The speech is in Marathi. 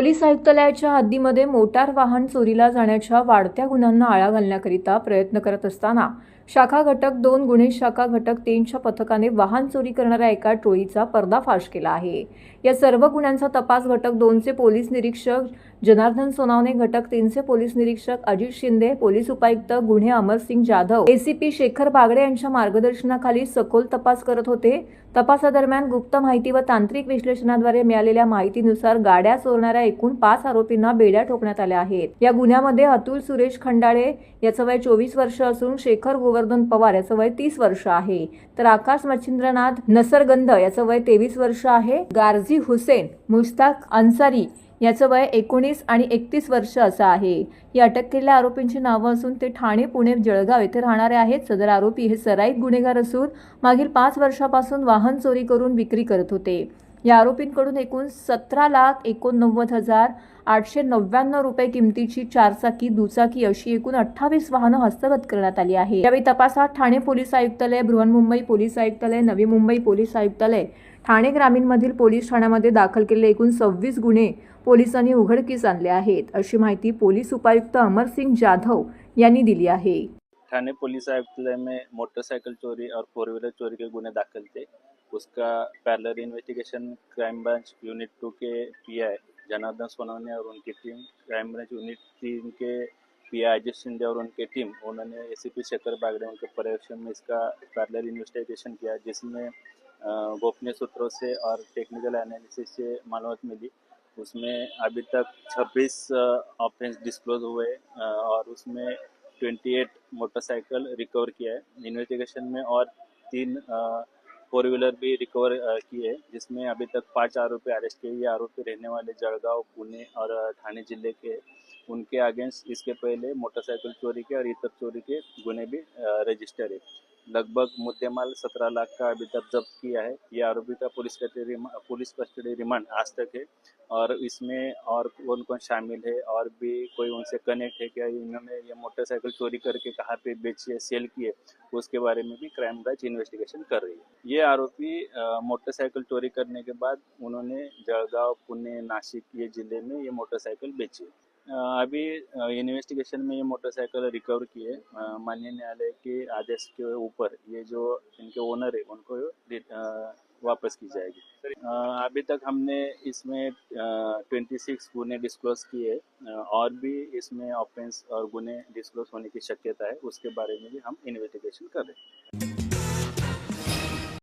पोलीस आयुक्तालयाच्या हद्दीमध्ये मोटार वाहन चोरीला जाण्याच्या वाढत्या गुन्ह्यांना आळा घालण्याकरिता प्रयत्न करत असताना शाखा घटक दोन गुन्हे शाखा घटक तीनच्या पथकाने वाहन चोरी करणाऱ्या एका टोळीचा पर्दाफाश केला आहे. या सर्व गुन्ह्यांचा तपास घटक दोनचे पोलीस निरीक्षक जनार्दन सोनावणे घटक तीनचे पोलीस निरीक्षक अजित शिंदे पोलीस उपायुक्त गुन्हे अमरसिंग जाधव. एसीपी शेखर बागडे यांच्या मार्गदर्शनाखाली सखोल तपास करत होते. तपासादरम्यान गुप्त माहिती व तांत्रिक विश्लेषणाद्वारे मिळालेल्या माहितीनुसार गाड्या चोरणाऱ्या एकूण पाच आरोपींना बेड्या ठोकण्यात आल्या आहेत. या गुन्ह्यामध्ये अतुल सुरेश खंडाळे याचं वय चोवीस वर्ष असून शेखर गोवर्धन पवार याचं वय तीस वर्ष आहे. तर आकाश मच्छिंद्रनाथ नसरगंध याचं वय तेवीस वर्ष आहे. गारझी हुसेन मुश्ताक अन्सारी याचं वय एकोणीस आणि एकतीस वर्ष असं आहे. या अटक केलेल्या आरोपींची नावं असून ते ठाणे पुणे जळगाव येथे राहणारे आहेत. सदर आरोपी हे सराईत गुन्हेगार असून मागील पाच वर्षापासून वाहन चोरी करून विक्री करत होते. या आरोपींकडून एकूण सतरा लाख एकोणनव्वद हजार आठशे नव्याण्णव रुपये किमतीची चारचाकी दुचाकी अशी एकूण अठ्ठावीस वाहनं हस्तगत करण्यात आली आहे. यावेळी तपासात ठाणे पोलीस आयुक्तालय बृहन्मुंबई पोलीस आयुक्तालय नवी मुंबई पोलीस आयुक्तालय ठाणे ग्रामीणमधील पोलीस ठाण्यामध्ये दाखल केलेले एकूण सव्वीस गुन्हे पोलिसांनी उघडकीस आणले आहेत. अशी माहिती पोलीस उपायुक्त अमरसिंग जाधव यांनी दिली आहे. थाने पुलिस आयुक्तालय में मोटरसाइकिल चोरी और फोर व्हीलर चोरी के गुने दाखिल थे. उसका parallel investigation crime branch unit two के पीआई जनार्दन सोनवने और उनकी टीम क्राइम ब्रांच यूनिट तीन के पीआई अजित शिंदे और उनके टीम उन्होंने A C P Shekhar Bagde उनके पर्यवेक्षण में इसका पैरलर इन्वेस्टिगेशन किया जिसमें गोपनीय सूत्रों से और टेक्निकल एनालिसिस से मालूमात मिली। उसमें अभी तक 26 ऑफेंस डिस्क्लोज हुए और उसमें 28 मोटरसाइकिल रिकवर किया है। इन्वेस्टिगेशन में और तीन फोर व्हीलर भी रिकवर किए हैं, जिसमें अभी तक पाँच आरोपी अरेस्ट किए ये आरोपी रहने वाले जळगांव, पुणे और ठाणे ज़िले के उनके अगेंस्ट इसके पहले मोटरसाइकिल चोरी के और इतर चोरी के गुने भी रजिस्टर है। लगभग मुद्देमाल सत्रह लाख का अभी तक जब्त किया है। ये आरोपी का police custody police custody remand आज तक है और इसमें और कौन कौन शामिल है और भी कोई उनसे कनेक्ट है क्या? इन्होंने ये मोटरसाइकिल चोरी करके कहाँ पे बेची है, सेल की है, उसके बारे में भी क्राइम ब्रांच इन्वेस्टिगेशन कर रही है। ये आरोपी मोटरसाइकिल चोरी करने के बाद उन्होंने जळगांव, पुणे नासिक ये ज़िले में ये मोटरसाइकिल बेची अभी इन्वेस्टिगेशन में ये मोटरसाइकिल रिकवर किए। माननीय न्यायालय के आदेश के ऊपर ये जो इनके ओनर है, उनको वापस की जाएगी। अभी तक हमने इसमें ट्वेंटी सिक्स गुने डिस्क्लोज किए। और भी इसमें ऑफेंस और गुने डिस्क्लोज होने की शक्यता है, उसके बारे में भी हम इन्वेस्टिगेशन कर रहे हैं।